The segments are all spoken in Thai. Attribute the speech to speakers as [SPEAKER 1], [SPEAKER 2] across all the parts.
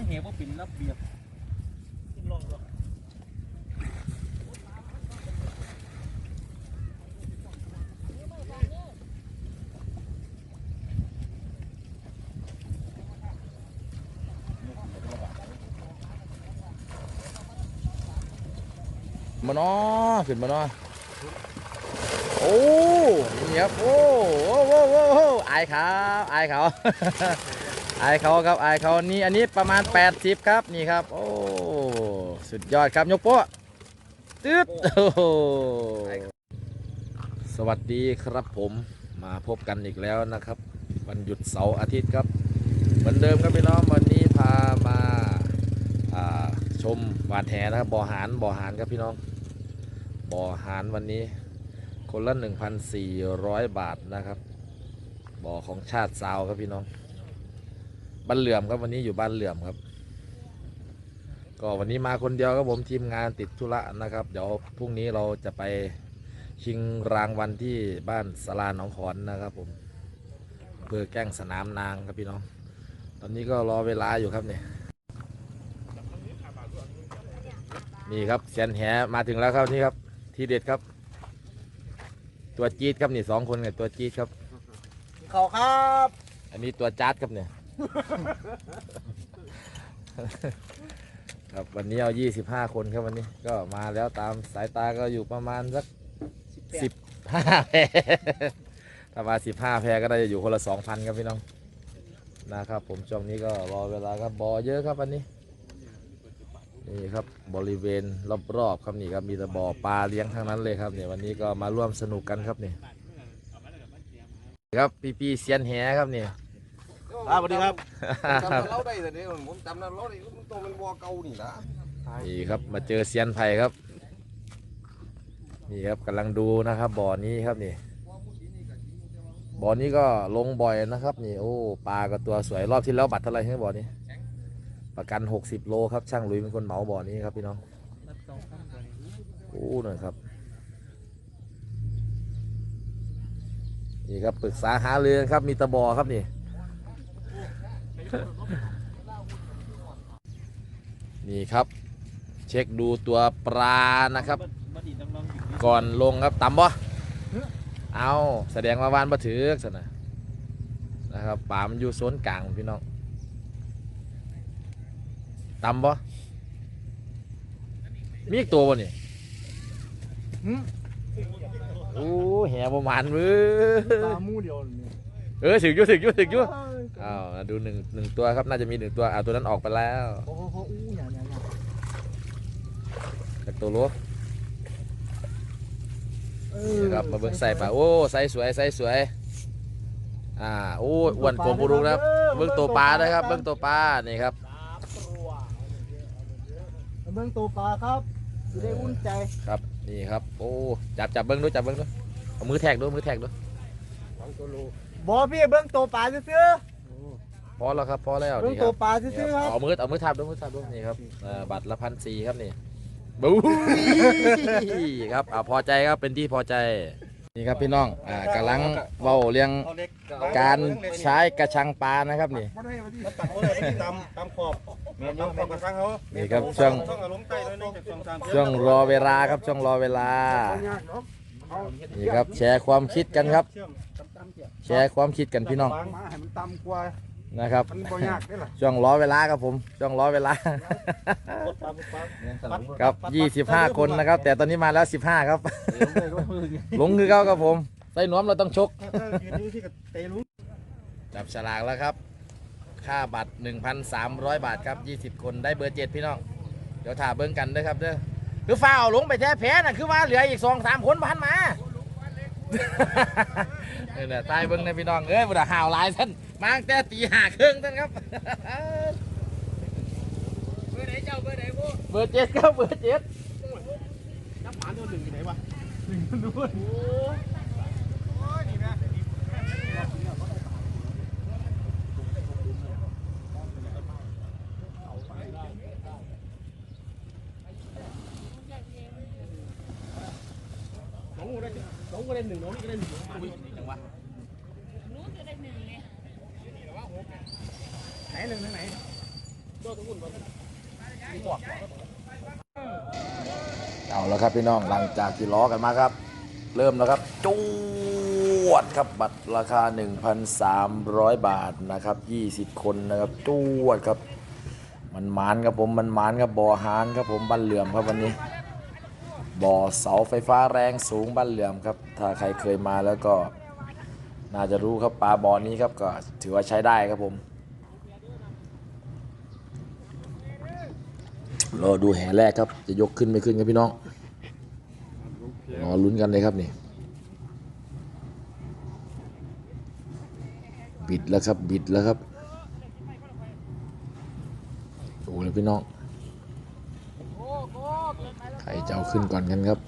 [SPEAKER 1] างเหวว่าเป็นระเบียบขึ้นลองดู
[SPEAKER 2] มาเนาะขึ้นมาเนาะโอ้นี่ครับโอ้โอ้โอ้โอ้โอ้อายเขาอายเขา อายเขาครับอายเขานี่อันนี้ประมาณ 80 ครับนี่ครับ โอ้สุดยอดครับยกโป๊ะตึ๊ดโอ้สวัสดีครับผมมาพบกันอีกแล้วนะครับ วันหยุดเสาร์อาทิตย์ครับ เหมือนเดิมครับพี่น้องวันนี้พามาาชมหวานแหนะครับบ่อหารบ่อหารครับพี่น้องบ่อหารวันนี้ คนละ 1,400 บาทนะครับบ่อของชาติซาวครับพี่น้อง บ้านเหลื่อมครับวันนี้อยู่บ้านเหลื่อมครับ ก็วันนี้มาคนเดียวครับผมทีมงานติดธุระนะครับ เดี๋ยวพรุ่งนี้เราจะไปชิงรางวัลที่บ้านสลาหนองขอนนะครับผมอำเพื่อแกล้งสนามนางครับพี่น้อง ตอนนี้ก็รอเวลาอยู่ครับเนี่ยนี่ครับเซียนแหมาถึงแล้วครับนี่ครับ ทีเด็ดครับ ตัวจี๊ดครับนี่สองคนกับตัวจี๊ดครับ
[SPEAKER 1] เขาครับ
[SPEAKER 2] อันนี้ตัวจัดครับเนี่ย ครับวันนี้เอา25 คนครับวันนี้ ก็มาแล้วตามสายตาก็อยู่ประมาณสัก
[SPEAKER 1] สิบ
[SPEAKER 2] 15แพรถ้ามา15แพรก็ได้อยู่คนละ2,000ครับพี่น้องนะครับ ผมช่วงนี้ก็รอเวลาครับบอเยอะครับวันนี้นี่ครับบริเวณรอบๆครับนี่ครับมีแต่บ่อปลาเลี้ยงทั้งนั้นเลยครับเนี่ยวันนี้ก็มาร่วมสนุกกันครับนี่ครับพี่พี่ๆเซียนแหครับนี่
[SPEAKER 1] ครับสวัสดีครับ
[SPEAKER 3] จำเราได้แต่เนี่ยผมจำเราได้มันตัวมันวัวเก่านี่นะ
[SPEAKER 2] นี่ครับมาเจอเซียนไผ่ครับ นี่ครับกำลังดูนะครับบ่อนี้ครับนี่บ่อนี้ก็ลงบ่อยนะครับ นี่โอ้ปลาก็ตัวสวยรอบที่แล้วบัตรเท่าไหร่ให้บ่อนี้ ประกัน 60 โลครับช่างลุยเป็นคนเหมาบ่อนี้ครับพี่น้องโอ้หน่อยครับนี่ครับปรึกษาหาเรือกันครับมีตะบอครับนี่ นี่ครับ เช็คดูตัวปลานะครับ ก่อนลงครับต่ำบ่เอาแสดงว่าวานบ่ถือสนะนะครับป่ามันอยู่โซนกลางพี่น้องต่ำบ่มีอีกตัวบ่นี่โอ้แหประมาณเว้
[SPEAKER 1] ตายมูเดียวนี่
[SPEAKER 2] เออถึกอยู่ถึกอยู่ถึกอยู่ อ้าวดูหนึ่งหนึ่งตัวครับน่าจะมีหนึ่งตัวอ่าตัวนั้นออกไปแล้ว
[SPEAKER 1] โอ้โหอู้หยาหยาหยา
[SPEAKER 2] จากตัวรู้นี่ครับมาเบิ่งใส่ปลาโอ้ใส่สวยใส่สวยอ่าโอ้อ้วนกลมปุรุงนะครับเบิ่งตัวปลาด้วยครับเบิ่งตัวปลานี่ครับ
[SPEAKER 1] เบิ่งตัวปลาครับจะได้อุ่นใจ
[SPEAKER 2] ครับนี่ครับโอ้จับจับเบิ่งด้วยจับเบิ่งด้วยเอามือแท็กด้วยมือแท็กด้วย
[SPEAKER 1] บอพี่เบิ่งตัวปลาซื่อ
[SPEAKER 2] พอแล้วครับพอแล้ว
[SPEAKER 1] ๆเบิ่ง
[SPEAKER 2] นี่ค
[SPEAKER 1] ตั
[SPEAKER 2] รั
[SPEAKER 1] ว
[SPEAKER 2] บ
[SPEAKER 1] ปลา
[SPEAKER 2] นี่
[SPEAKER 1] ซื่อๆ
[SPEAKER 2] ค
[SPEAKER 1] ค
[SPEAKER 2] รั
[SPEAKER 1] รั
[SPEAKER 2] บบเอามือเอามือทับด้วยมือทับด้วยนี่ครับเอ่อบัตรละพันสี่ครับนี่บู๊ยครับอ่าพอใจครับเป็นที่พอใจนี่ครับพี่น้องอ่ากำลังเว้าเรื่องการใช้กระชังปลานะครับนี่
[SPEAKER 3] มันตัดเขาเลยไม่ตำตำขอบตำขอบกระชังเขา
[SPEAKER 2] นี่ครับช่วง
[SPEAKER 3] ช่องอารมณ์ใต้แล้วนี่จากสองสาม
[SPEAKER 2] ช่วงรอเวลาครับช่วงรอเวลานี่ครับแชร์ความคิดกันครับ
[SPEAKER 3] เชื่อมตำๆเกี่ยว
[SPEAKER 2] แชร์ความคิดกันพี่น้อง
[SPEAKER 3] มาให้มันตำกว่า
[SPEAKER 2] นะครับ
[SPEAKER 3] มันบ่ยากได้หรอ
[SPEAKER 2] ช่วงรอเวลาครับผมช่วงรอเวลา ครับ 25 คนนะครับ แต่ตอนนี้มาแล้ว 15 ครับ หลงคือเก้าครับผมใส่นวมเราต้องชก
[SPEAKER 3] ยืนดูที่กับเตะลุง
[SPEAKER 2] จับฉลากแล้วครับ ค่าบัตร 1,300 บาทครับ 20 คนได้เบอร์ 7 พี่น้อง เดี๋ยวถ่าเบิ้งกันเด้อครับเด้อคือฟ้าเอาลงไปแท้แพ้น่ะคือว่าเหลืออีก2 3คนพันมาเออเนี่ยตายเบิ้งในพี่น้องเอ้ยบุตรห่าวหลายท่าน มาตั้งแต่ตีห้าครึ่งท่านครับ
[SPEAKER 1] เบอร์ไหนเจ้าเบอร์ไหนพวก
[SPEAKER 2] เบอร์เจ็ดครับเบอร์เจ็ด
[SPEAKER 1] น้ำหมาตัวหนึ่งอยู่ไหนวะน้องก็ได้น้องก็ได้หนึ่งน้องนี่ก็ได้หนึ่งจังวะรู้จะได้หนึ่งไงไหนหนึ่งไหน
[SPEAKER 4] เอาแล้ว ครับพี่น้องหลังจากที่ล้อกันมาครับ เริ่มแล้วครับจวดครับบัตรราคา 1,300 บาทนะครับ 20 คนนะครับจวดครับ มันหมานครับผมมันหมานครับบ่อหานครับผมบ้านเหลื่อมครับวันนี้บ่อเสาไฟฟ้าแรงสูงบ้านเหลื่อมครับ ถ้าใครเคยมาแล้วก็น่าจะรู้ครับปลาบ่อนี้ครับก็ถือว่าใช้ได้ครับผมรอดูแห่แรกครับ จะยกขึ้นไม่ขึ้นครับพี่น้อง รอลุ้นกันเลยครับนี่บิดแล้วครับบิดแล้วครับดูเลยพี่น้องใครจะเอาขึ้นก่อนกันครับ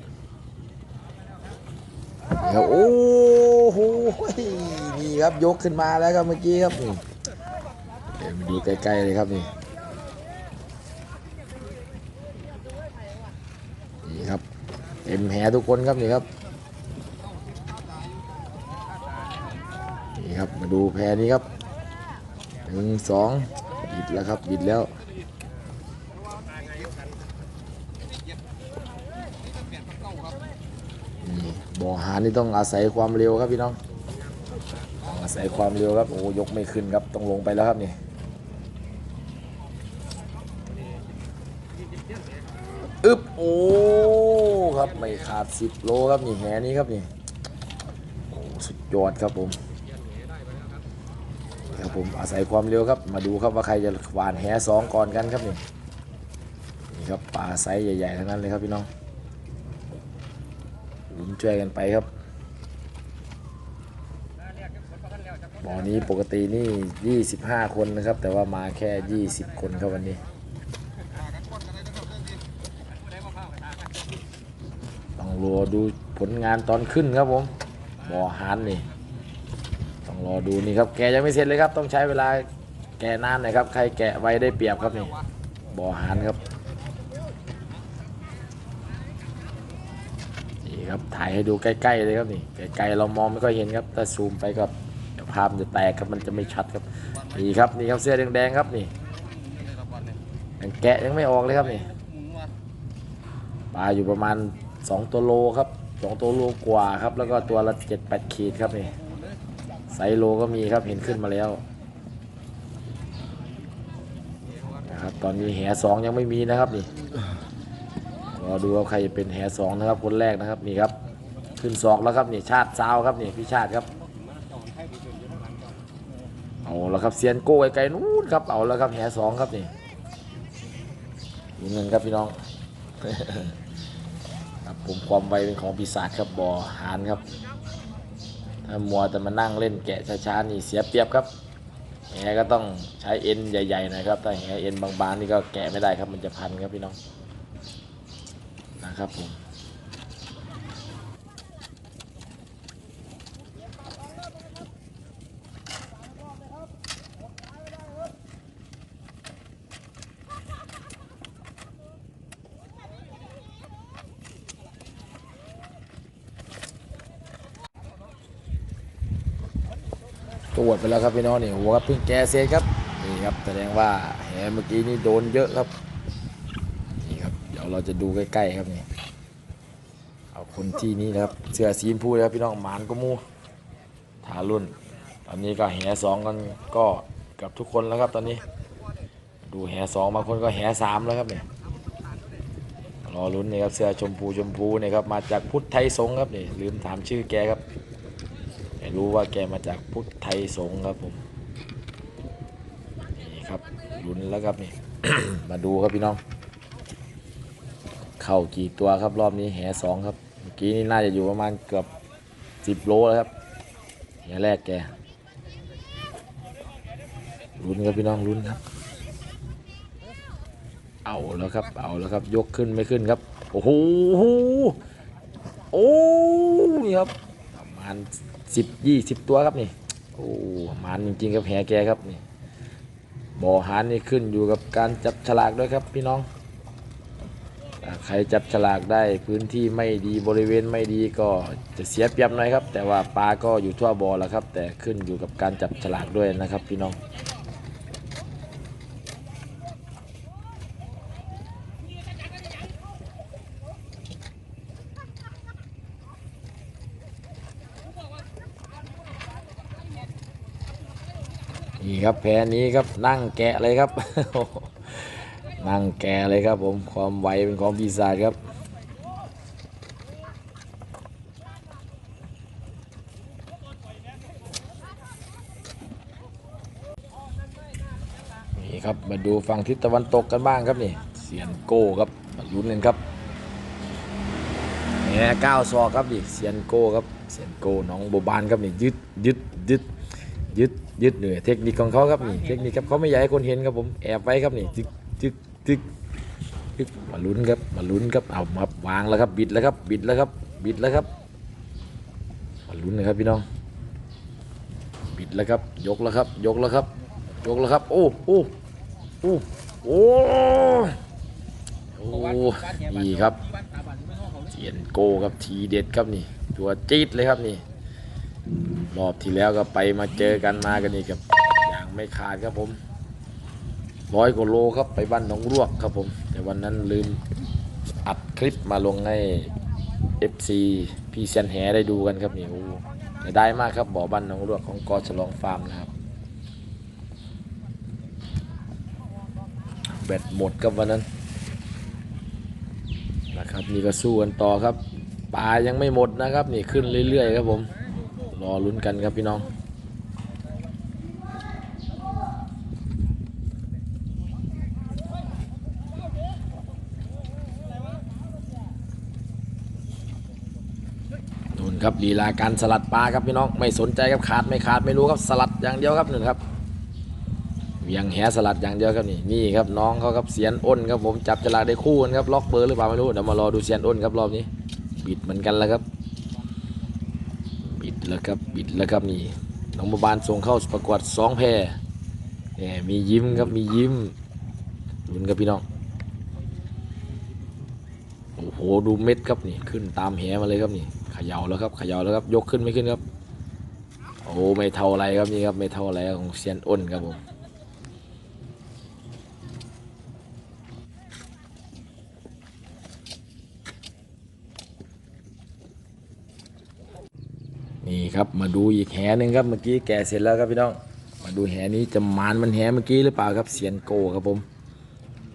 [SPEAKER 4] ครับโอ้โหนี่ครับยกขึ้นมาแล้วครับเมื่อกี้ครับนี่เดี๋ยวมาดูใกล้ๆเลยครับนี่ครับ เต็มแหทุกคนครับนี่ครับนี่ครับมาดูแพนี้ครับหนึ่งสองบิดแล้วครับบิดแล้วนี่บ่อหานี่ต้องอาศัยความเร็วครับพี่น้องต้องอาศัยความเร็วครับโอ้ยกไม่ขึ้นครับต้องลงไปแล้วครับนี่อึบโอ้ ครับไม่ขาด10โลครับนี่แหนี้ครับนี่โอ้สุดยอดครับผมครับผมอาศัยความเร็วครับ มาดูครับว่าใครจะหวานแหสองก่อนกันครับนี่นี่ครับปลาไซส์ใหญ่ๆทั้งนั้นเลยครับพี่น้องลุ้นช่วยกันไปครับบ่อนี้ปกตินี่ 25 คนนะครับ แต่ว่ามาแค่ 20 คนครับวันนี้ ต้องรอ ดูผลงานตอนขึ้นครับผมบ่อหานนี่ ต้องรอดูนี่ครับ แกยังไม่เสร็จเลยครับ ต้องใช้เวลาแกะนานหน่อยครับ ใครแกะไว้ได้เปรียบครับนี่ บ่อหานครับ นี่ครับ ถ่ายให้ดูใกล้ๆเลยครับนี่ ไกลๆเรามองไม่ค่อยเห็นครับ ถ้าซูมไปก็ภาพมันจะแตกครับ มันจะไม่ชัดครับ นี่ครับ นี่ครับ เสื้อแดงๆครับนี่แกะยังไม่ออกเลยครับนี่ ปลาอยู่ประมาณ 2ตัวโลครับ2ตัวโลกว่าครับ แล้วก็ตัวละ7 8ขีดครับนี่ไซโลก็มีครับเห็นขึ้นมาแล้วนะครับตอนนี้แหสองยังไม่มีนะครับนี่รอดูว่าใครจะเป็นแหสองนะครับคนแรกนะครับนี่ครับขึ้นสองแล้วครับนี่ชาติซาวครับนี่พี่ชาติครับเอาแล้วครับเซียนโก้ไกลๆนู้นครับเอาแล้วครับแหสองครับนี่ดูเงินครับพี่น้อง ผมความไวเป็นของปีศาจครับบ่อหานครับ ถ้ามัวแต่มานั่งเล่นแกะช้าๆนี่เสียเปรียบครับแหก็ต้องใช้เอ็นใหญ่ๆนะครับถ้าแหเอ็นบางๆนี่ก็แกะไม่ได้ครับมันจะพันครับพี่น้องนะครับผม วจไปแล้วครับพี่น้องนี่หัวครับเพิ่งแกเสร็จครับนี่ครับแสดงว่าแหเมื่อกี้นี่โดนเยอะครับนี่ครับเดี๋ยวเราจะดูใกล้ๆครับนี่เอาคนที่นี่นะครับเสื้อสีชมพูนะครับพี่น้องหมานก็มูทารุ่น ตอนนี้ก็แห่สองกันก็กับทุกคนแล้วครับตอนนี้ ดูแห่สองบางคนก็แห่สามแล้วครับเนี่ยรอลุ้นนี่ครับเสื้อชมพูชมพูนี่ครับมาจากพุทธไทยสงครับนี่ลืมถามชื่อแกครับ ไม่รู้ว่าแกมาจากพุทธไทยสงฆ์ครับผมนี่ครับลุ้นแล้วครับนี่ มาดูครับพี่น้อง เข้ากี่ตัวครับรอบนี้แหสองครับเมื่อกี้นี่น่าจะอยู่ประมาณเกือบสิบโลแล้วครับแหแรกแกลุ้นครับพี่น้องลุ้นครับ เอาแล้วครับ เอาแล้วครับ ยกขึ้นไม่ขึ้นครับ โอ้โหโอ้นี่ครับประมาณ สิบยี่สิบตัวครับนี่ โอ้มันจริงๆครับแหแกครับนี่บ่อหานนี่ขึ้นอยู่กับการจับฉลากด้วยครับพี่น้องใครจับฉลากได้พื้นที่ไม่ดีบริเวณไม่ดีก็จะเสียเปรียบหน่อยครับ แต่ว่าปลาก็อยู่ทั่วบ่อแล้วครับ แต่ขึ้นอยู่กับการจับฉลากด้วยนะครับพี่น้อง ครับแพนี้ครับนั่งแกะเลยครับ นั่งแกะเลยครับผมความไวเป็นของปีศาจครับนี่ครับมาดูฝั่งทิศตะวันตกกันบ้างครับนี่เสียนโก้ครับมาลุ้นกันครับแหมก้าวซอกครับนี่เสียนโก้ครับเสียนโก้น้องโบบานครับนี่ยึดยึดยึด ยึดยึดเหนื่อยเทคนิคของเขาครับนี่เทคนิคครับเขาไม่อยากให้คนเห็นครับผมแอบไว้ครับนี่จึกจึกจึกจึกมาลุ้นครับมาลุ้นครับเอามาวางแล้วครับ บิดแล้วครับ บิดแล้วครับ บิดแล้วครับมาลุ้นนะครับพี่น้อง บิดแล้วครับ ยกแล้วครับ ยกแล้วครับ ยกแล้วครับ โอ้โอ้โอ้โอ้โอ้นี่ครับเจียนโกครับทีเด็ดครับนี่ ตัวจี๊ดเลยครับนี่ รอบที่แล้วก็ไปมาเจอกันมากันนี่ครับอย่างไม่ขาดครับผมร้อยกว่าโลครับไปบ้านหนองรวกครับผม แต่วันนั้นลืมอัดคลิปมาลงให้ FC พี่เซียนแหได้ดูกันครับนี่โอ้เสียดายมากครับบ่อบ้านหนองรวกของกอฉลองฟาร์มนะครับแบตหมดครับวันนั้นนะครับนี่ก็สู้กันต่อครับปลายังไม่หมดนะครับ นี่ขึ้นเรื่อยๆครับผม รอลุ้นกันครับพี่น้องนู่นครับลีลาการสลัดปลาครับพี่น้องไม่สนใจครับขาดไม่ขาดไม่รู้ครับสลัดอย่างเดียวครับหนึ่งครับเวียงแหสลัดอย่างเดียวครับนี่นี่ครับน้องเขาครับเสียนอ้นครับผมจับฉลากได้คู่กันครับล็อกเบอร์หรือเปล่าไม่รู้เดี๋ยวมารอดูเสียนอ้นครับรอบนี้บิดเหมือนกันแล้วครับ แล้วครับบิดแล้วครับนี่น้องบาบานส่งเข้าประกวดสองแพรเนี่ยมียิ้มครับมียิ้มลุ้นครับพี่น้องโอ้โหดูเม็ดครับนี่ขึ้นตามแหมาเลยครับนี่ขย่าแล้วครับขย่าแล้วครับยกขึ้นไม่ขึ้นครับ โอ้ไม่เท่าไรครับนี่ครับไม่เท่าไรของเซียนอ้นครับผม นี่ ครับ มาดูอีกแหหนึ่งครับ เมื่อกี้แกเสร็จแล้วครับพี่น้อง มาดูแหนี้จะมานมันแหเมื่อกี้หรือเปล่าครับ เสียนโกครับผม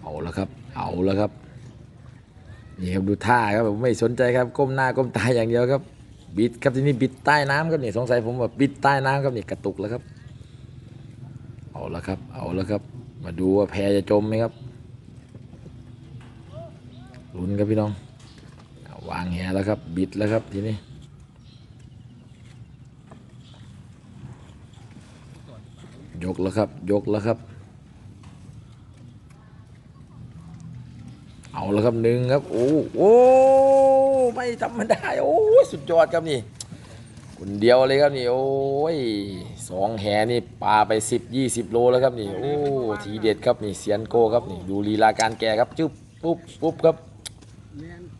[SPEAKER 4] เอาแล้วครับ เอาแล้วครับ นี่ครับดูท่าครับผมไม่สนใจครับ ก้มหน้าก้มตาอย่างเดียวครับ บิดครับที่นี่บิดใต้น้ำครับนี่สงสัยผมว่าบิดใต้น้ำครับนี่กระตุกแล้วครับ เอาแล้วครับ เอาแล้วครับ มาดูว่าแพจะจมไหมครับลุ้นครับพี่น้อง วางแหแล้วครับ บิดแล้วครับทีนี้ ยกแล้วครับ ยกแล้วครับ เอาแล้วครับหนึ่งครับ โอ้โอ้ไม่ธรรมดาโอ้สุดยอดครับนี่คนเดียวเลยครับนี่ โอ้ยสองแหนี่ปลาไปสิบยี่สิบโลแล้วครับนี่ โอ้ทีเด็ดครับนี่เซียนโกครับนี่ดูลีลาการแกะครับจึ๊บปุ๊บปุ๊บครับ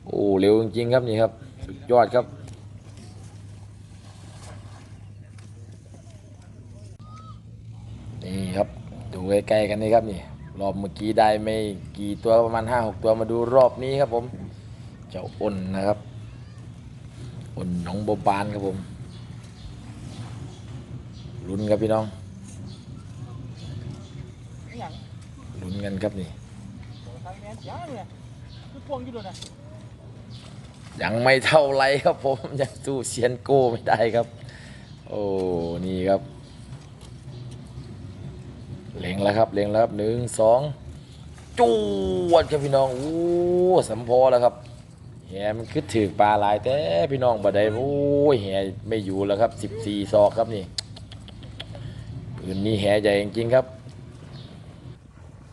[SPEAKER 4] โอ้เร็วจริงๆครับนี่ครับ สุดยอดครับ นี่ครับดู ใกล้ๆกันนี่ครับนี่รอบเมื่อกี้ได้ไม่กี่ตัวประมาณ 5 6 ตัวมาดูรอบนี้ครับผม เจ้าอ้นนะครับอ้นหน้องโบบานครับผมลุ้นครับพี่น้องลุ้นกันครับนี่
[SPEAKER 1] คือพวงอยู่ด้วยนะ
[SPEAKER 4] ยังไม่เท่าไรครับผม ยังสู้เซียนโก้ไม่ได้ครับ โอ้นี่ครับ เล็งแล้วครับเล็งแล้วครับหนึ่งสองจวดครับพี่น้องโอ้สัมพอแล้วครับแหมันคือถือปลาหลายแต่พี่น้องบัดใดโอ้ยแหไม่อยู่แล้วครับสิบสี่ศอกครับนี่ปืนนี้แหใหญ่จริงๆครับ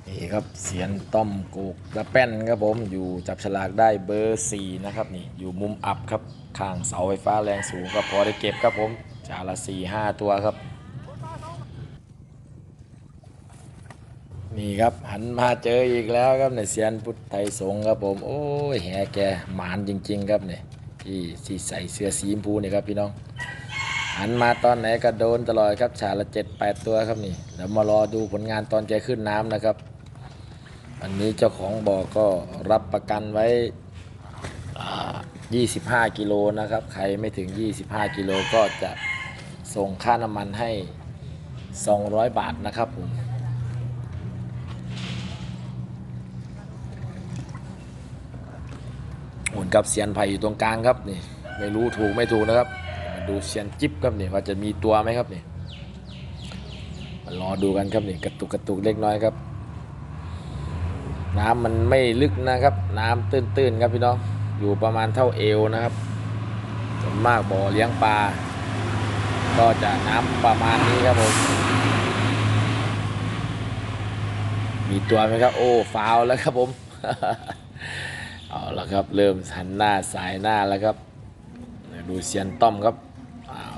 [SPEAKER 4] นี่ครับเสียนต้อมกกกระแป้นครับผมอยู่จับฉลากได้เบอร์สี่นะครับนี่อยู่มุมอับครับข้างเสาไฟฟ้าแรงสูงครับพอได้เก็บครับผมจาละสี่ห้าตัวครับ นี่ครับ หันมาเจออีกแล้วครับเนี่ยเซียนพุทธไทยสงฆ์ครับผม โอ้ยแหแกหมานจริง ๆ ครับเนี่ยที่ที่ใส่เสื้อสีชมพูเนี่ยครับพี่น้อง หันมาตอนไหนก็โดนตลอดครับฉาละเจ็ดแปดตัวครับนี่เดี๋ยวมารอดูผลงานตอนแกขึ้นน้ำนะครับอันนี้เจ้าของบ่อก็รับประกันไว้อ่า25 กิโลนะครับ ใครไม่ถึง 25 กิโลก็จะส่งค่าน้ำมันให้ 200 บาทนะครับผมโอน กับเซียนไผ่อยู่ตรงกลางครับนี่ไม่รู้ถูกไม่ถูกนะครับ ดูเซียนจิ๊บครับนี่ว่าจะมีตัวไหมครับนี่มารอดูกันครับนี่กระตุกกระตุกเล็กน้อยครับ น้ำมันไม่ลึกนะครับ น้ำตื้นๆครับพี่น้องอยู่ประมาณเท่าเอวนะครับส่วนมากบ่อเลี้ยงปลาก็จะน้ำประมาณนี้ครับผมมีตัวไหมครับ โอ้ฟาวแล้วครับผม เอาละครับเริ่มหันหน้าสายหน้าแล้วครับ ดูเซียนต้อมครับ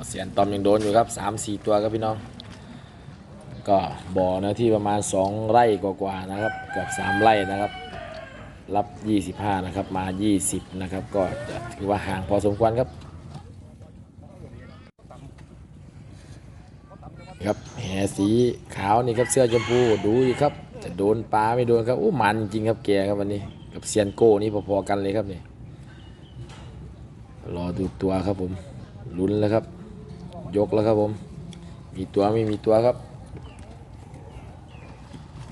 [SPEAKER 4] เซียนต้อมยังโดนอยู่ครับสามสี่ตัวครับพี่น้อง ก็บ่อเนื้อที่ประมาณ 2 ไร่กว่าๆนะครับเกือบ3 ไร่นะครับ รับ 25 นะครับมา 20 นะครับ ก็จะถือว่าห่างพอสมควรครับ ครับแหสีขาวนี่ครับเสื้อชมพูดูอีกครับจะโดนปลาไม่โดนครับอู้มันจริงครับแกครับวันนี้ กับเซียนโก้นี่พอๆกันเลยครับเนี่ยรอดูตัวครับผมลุ้นแล้วครับ ยกแล้วครับผม มีตัวไม่มีตัวครับ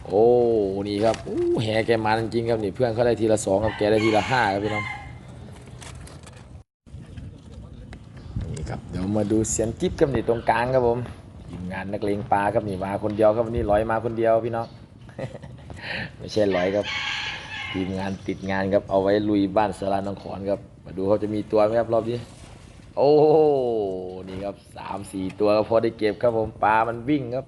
[SPEAKER 4] โอ้นี่ครับโอ้แหแกมันจริงครับนี่เพื่อนเขาได้ทีละสองครับแกได้ทีละห้าครับพี่น้องนี่ครับเดี๋ยวมาดูเซียนจิ๊บครับนี่ตรงกลางครับผมทีมงานนักเลงปลาครับนี่มาคนเดียวครับวันนี้ลอยมาคนเดียวพี่น้องไม่ใช่ลอยครับ ทีมงานติดงานครับเอาไว้ลุยบ้านสารานองขอนครับ มาดูเขาจะมีตัวไหมครับรอบนี้ โอ้นี่ครับสามสี่ตัวก็พอได้เก็บครับผมปลามันวิ่งครับ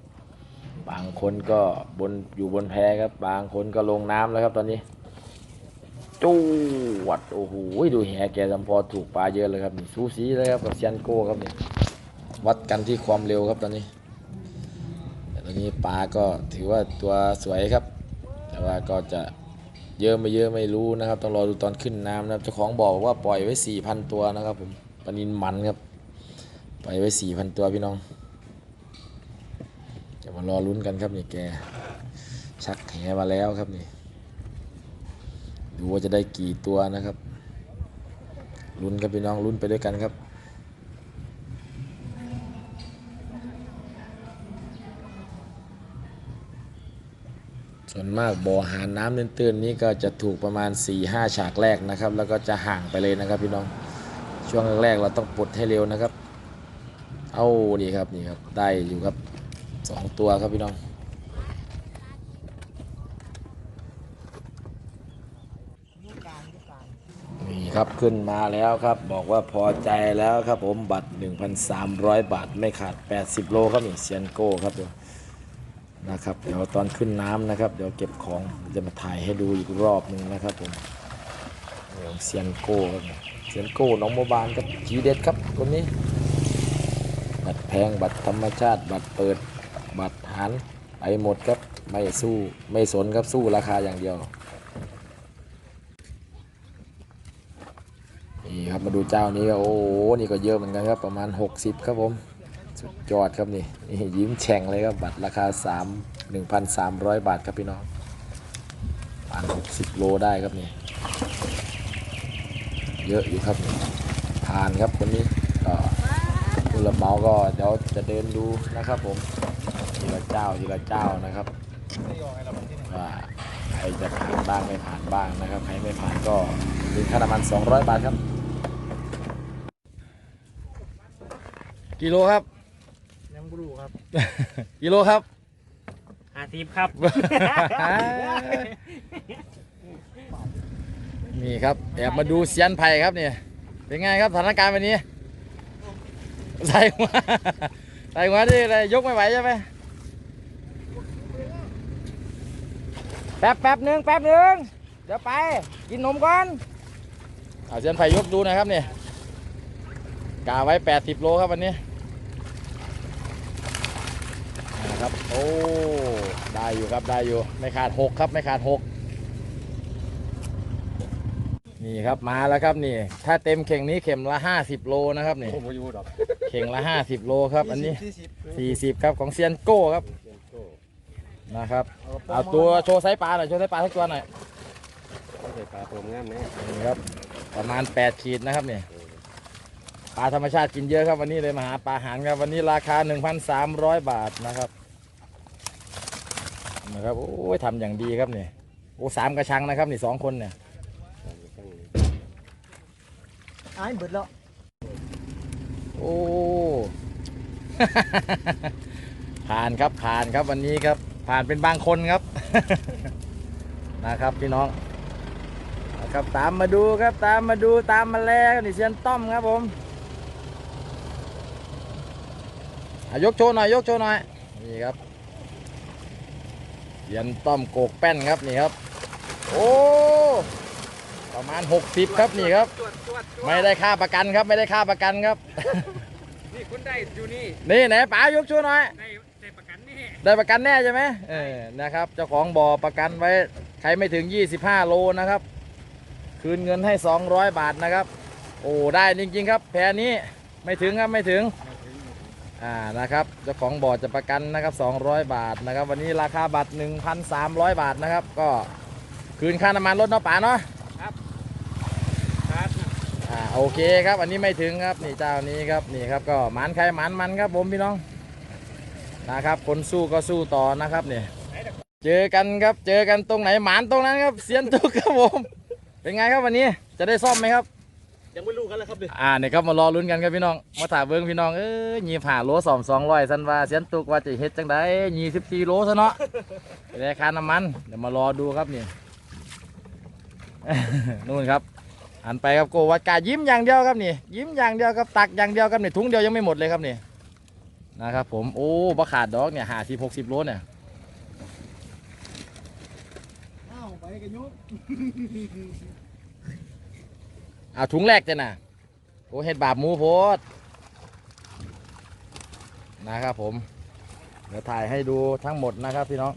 [SPEAKER 4] บางคนก็บนอยู่บนแพครับ บางคนก็ลงน้ำแล้วครับตอนนี้จูวัดโอ้โหดูแหแกจำพอถูกปลาเยอะเลยครับนี่ซูสีเลยครับกับเซียนโก้ครับนี่วัดกันที่ความเร็วครับตอนนี้แต่ตอนนี้ปลาก็ถือว่าตัวสวยครับ แต่ว่าก็จะ เยอะไม่เยอะไม่รู้นะครับ ต้องรอดูตอนขึ้นน้ำนะครับเจ้าของบอกว่าปล่อยไว้ 4,000 ตัวนะครับผมปนินมันครับปล่อยไว้ 4,000 ตัวพี่น้องจะมารอลุ้นกันครับนี่แกชักแหมาแล้วครับนี่ดูว่าจะได้กี่ตัวนะครับลุ้นครับพี่น้องลุ้นไปด้วยกันครับ ส่วนมากบ่อหาน้ำตื้นๆนี้ก็จะถูกประมาณ 4-5 ฉากแรกนะครับ แล้วก็จะห่างไปเลยนะครับพี่น้องช่วงแรกๆเราต้องปลดให้เร็วนะครับ เอานี่ครับนี่ครับได้อยู่ครับสองตัวครับพี่น้องนี่ครับขึ้นมาแล้วครับบอกว่าพอใจแล้วครับผมบัตร 1,300 บาท ไม่ขาด 80 โลครับนี่เซียนโก้ครับเดี๋ยว นะครับ เดี๋ยวตอนขึ้นน้ำนะครับ เดี๋ยวเก็บของจะมาถ่ายให้ดูอีกรอบหนึ่งนะครับผมเดี๋ยวเซียนโก้ครับเซียนโก้น้องโมบานครับทีเด็ดครับคนนี้ บัตรแพงบัตรธรรมชาติ บัตรเปิด บัตรหันไปหมดครับไม่สู้ไม่สนครับสู้ราคาอย่างเดียวนี่ครับมาดูเจ้านี้ก็โอ้โหนี่ก็เยอะเหมือนกันครับประมาณ 60 ครับผม สุดยอดครับนี่นี่ยิ้มแฉ่งเลยครับบัตรราคา 3 1,300 บาทครับพี่น้องประมาณ60 โลได้ครับนี่เยอะอยู่ครับนี่ผ่านครับคนนี้ก็ผู้รับเหมาก็เดี๋ยวจะเดินดูนะครับผมทีละเจ้าทีละเจ้านะครับว่าใครจะผ่านบ้างไม่ผ่านบ้างนะครับใครไม่ผ่านก็เป็นค่าน้ำมัน 200 บาทครับ กิโลครับ
[SPEAKER 1] รูครับ
[SPEAKER 4] กิโลครับ
[SPEAKER 1] ห้าสิบครับ
[SPEAKER 4] นี่ครับแอบมาดูเซียนไผ่ครับเนี่ยเป็นไงครับสถานการณ์วันนี้ใส่หัวใส่หัวที่อะไรยกไม่ไหวใช่ไหมแป๊บแป๊บหนึ่งแป๊บหนึ่งเดี๋ยวไปกินนมก่อนเอาเซียนไผ่ยกดูหนะครับเนี่ยกาไว้ 80 โลครับวันนี้ นะครับ โอ้ได้อยู่ครับได้อยู่ไม่ขาด6ครับไม่ขาด6นี่ครับมาแล้วครับนี่ ถ้าเต็มเข่งนี้เข็มละ50โลนะครับนี่
[SPEAKER 5] ผมบ่อยู่ดอก
[SPEAKER 4] เข่งละ50โลครับ อันนี้
[SPEAKER 5] สี่สิบ
[SPEAKER 4] 40ครับของเซียนโก้ครับนะครับเอาตัวโชว์ไซส์ปลาหน่อยโชว์ไซส์ปลาสักตัวหน่อย
[SPEAKER 5] ใส่ปลาตัวงามแน่
[SPEAKER 4] นี่ครับประมาณ8ขีดนะครับนี่ปลาธรรมชาติกินเยอะครับวันนี้เลยมาหาปลาหางครับวันนี้ราคา1,300บาทนะครับ
[SPEAKER 2] นะครับโอ้ยทำอย่างดีครับนี่โอ้สามกระชังนะครับนี่สองคนเนี่ย
[SPEAKER 1] อ้ายเบิดแล้ว
[SPEAKER 2] โอ้ ผ่านครับผ่านครับวันนี้ครับ ผ่านเป็นบางคนครับ นะครับพี่น้องนะครับตามมาดูครับตามมาดูตามมาแล้วนี่เซียนต้อมครับผมอะยกโชว์หน่อยยกโชว์หน่อยนี่ครับเซี ยนต้อมโกกแป้นครับนี่ครับ โอ้ประมาณ 60 ครับนี่ครับ
[SPEAKER 5] จวดจวดจวด
[SPEAKER 2] ไม่ได้ค่าประกันครับไม่ได้ค่าประกันครับ
[SPEAKER 5] นี่คุณได้อยู่นี่
[SPEAKER 2] นี่ไหนป๋ายกชูหน่อย
[SPEAKER 5] ได้ได้ประกันนี่
[SPEAKER 2] ได้ประกันแน่ใช่ไหมเออนะครับ เจ้าของบ่อประกันไว้ใครไม่ถึง 25 โลนะครับ คืนเงินให้ 200 บาทนะครับ โอ้ได้จริง ๆ ครับ แพรนี้ไม่ถึงครับไม่ถึง อ่านะครับเจ้าของบ่อจะประกันนะครับ 200 บาทนะครับ วันนี้ราคาบัตร 1,300 บาทนะครับ ก็คืนค่าน้ำมันรถเนาะป๋าเนาะ
[SPEAKER 5] ครับ
[SPEAKER 2] อ่าโอเคครับอันนี้ไม่ถึงครับนี่เจ้านี้ครับนี่ครับก็หมันใครหมันมันครับผมพี่น้องนะครับคนสู้ก็สู้ต่อนะครับเนี่ยเจอกันครับเจอกันตรงไหนหมันตรงนั้นครับเสียนตุกครับผมเป็นไงครับวันนี้จะได้ซ่อมไหมครับ
[SPEAKER 1] ยังไม่รู้กันแล้วครับดิ
[SPEAKER 2] อ่าเนี่ยครับมารอลุ้นกันครับพี่น้อง มาถามเบิ้งพี่น้องเอ้ยยีผ่าโลสองสองร้อยสันว่าเสียนตุกว่าจะเฮ็ดจังไดยี่สิบสี่โลซะเนาะราคาน้ำมัน เดี๋ยวมารอดูครับนี่นู่นครับหันไปครับโกวัดกายิ้มอย่างเดียวครับนี่ ยิ้มอย่างเดียวครับตักอย่างเดียวครับนี่ถุงเดียวยังไม่หมดเลยครับนี่นะครับผมโอ้บะขาดดอกเนี่ยหาสิบหกสิบโลเนี่ย
[SPEAKER 1] อ้าวไปกันยุบ
[SPEAKER 2] เอาถุงแรกจ้ะน่ะโอ้เห็ดบาปหมูโพดนะครับผม เดี๋ยวถ่ายให้ดูทั้งหมดนะครับพี่น้อง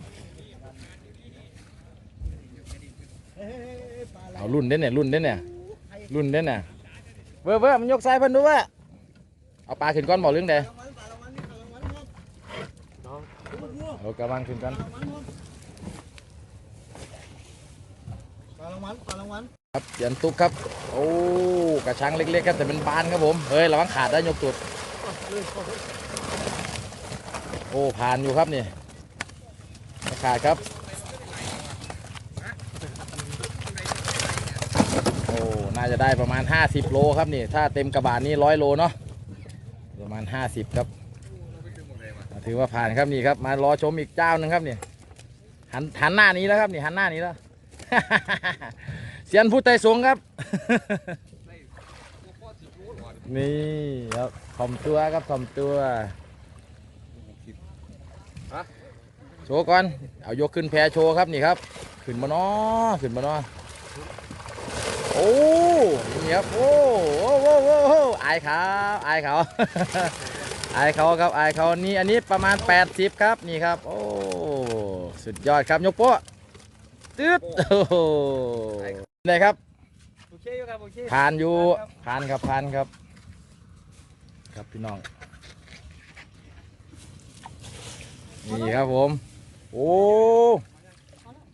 [SPEAKER 1] เอา
[SPEAKER 2] รุ่นเด้นเนี่ยรุ่นเด้นเนี่ยรุ่นเด้นเนี่ยเว้อเว้อมันยกสายเพิ่นดูเว่าเอาปลาขึ้นก้อนบอกเรื่องใด
[SPEAKER 1] รางวัลปลารางวัลนี่ปลารางวัลครับน้องดู
[SPEAKER 2] เอากระมังขึ้นก้อน
[SPEAKER 1] ปลารางวัลปลารางวัล
[SPEAKER 2] ครับเสียนตุกครับ โอ้กระชังเล็กๆครับแต่เป็นบานครับผมเฮ้ยระวังขาดได้ยกตุดโอ้ผ่านอยู่ครับนี่ขาดครับโอ้น่าจะได้ประมาณ 50 โลครับนี่ถ้าเต็มกระบะนี่ร้อยโลเนาะประมาณ 50 ครับถือว่าผ่านครับนี่ครับมารอชมอีกเจ้าหนึ่งครับนี่หันหันหน้านี้แล้วครับนี่หันหน้านี้แล้ว เสียนผู้ไต่สงครับ นี่ครับถ่อมตัวครับถ่อมตัวโชว์ก่อน เอายกขึ้นแพโชว์ครับนี่ครับ ขึ้นมาเนาะขึ้นมาเนาะโอ้นี่ครับ โอ้โอ้โอ้โอ้โอ้อายเขาอายเขาอายเขาครับอายเขานี่อันนี้ประมาณ 80 ครับนี่ครับ โอ้ สุดยอดครับยกโป๊ะตืดโอ้โห ไหนครับ
[SPEAKER 1] โอเคอยู่ครับโอเค
[SPEAKER 2] ผ่านอยู่ผ่านครับผ่านครับ ครับพี่น้องนี่ครับผม โอ้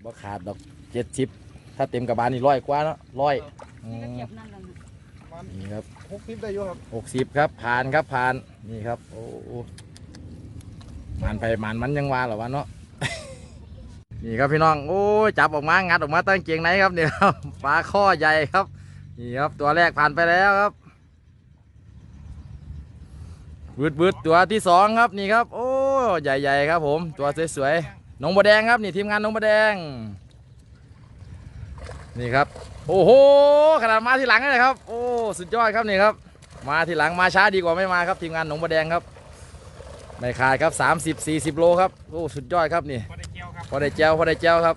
[SPEAKER 2] บ่ขาดดอกเจ็ดสิบถ้าเต็มกระบาลนี่ร้อยกว่าเนาะร้อยอืมนี่ครับ
[SPEAKER 1] หกสิบได้อยู่ครับ
[SPEAKER 2] หกสิบครับผ่านครับผ่านนี่ครับ โอ้โอ้มันไปมันมันยังว่าเหรอวะเนาะ นี่ครับพี่น้องโอ้ยจับออกมางัดออกมาตั้งเกียงไหนครับเนี่ยครับปลาข้อใหญ่ครับนี่ครับตัวแรกผ่านไปแล้วครับบืดบืดตัวที่สองครับนี่ครับ โอ้ใหญ่ๆครับ ผม ตัวสวยๆน้องบัวแดงครับนี่ทีมงานน้องบัวแดง นี่ครับ โอ้โหขนาดมาที่หลังเลยครับ โอ้สุดยอดครับนี่ครับ มาที่หลังมาช้าดีกว่าไม่มาครับทีมงานหนองบัวแดงครับ ไม่ขาดครับ 30 40 โลครับ โอ้ สุดยอดครับนี่
[SPEAKER 5] พอได้เกี่ยวครับ
[SPEAKER 2] พอได้เจ้าพอได้เจ้าครับ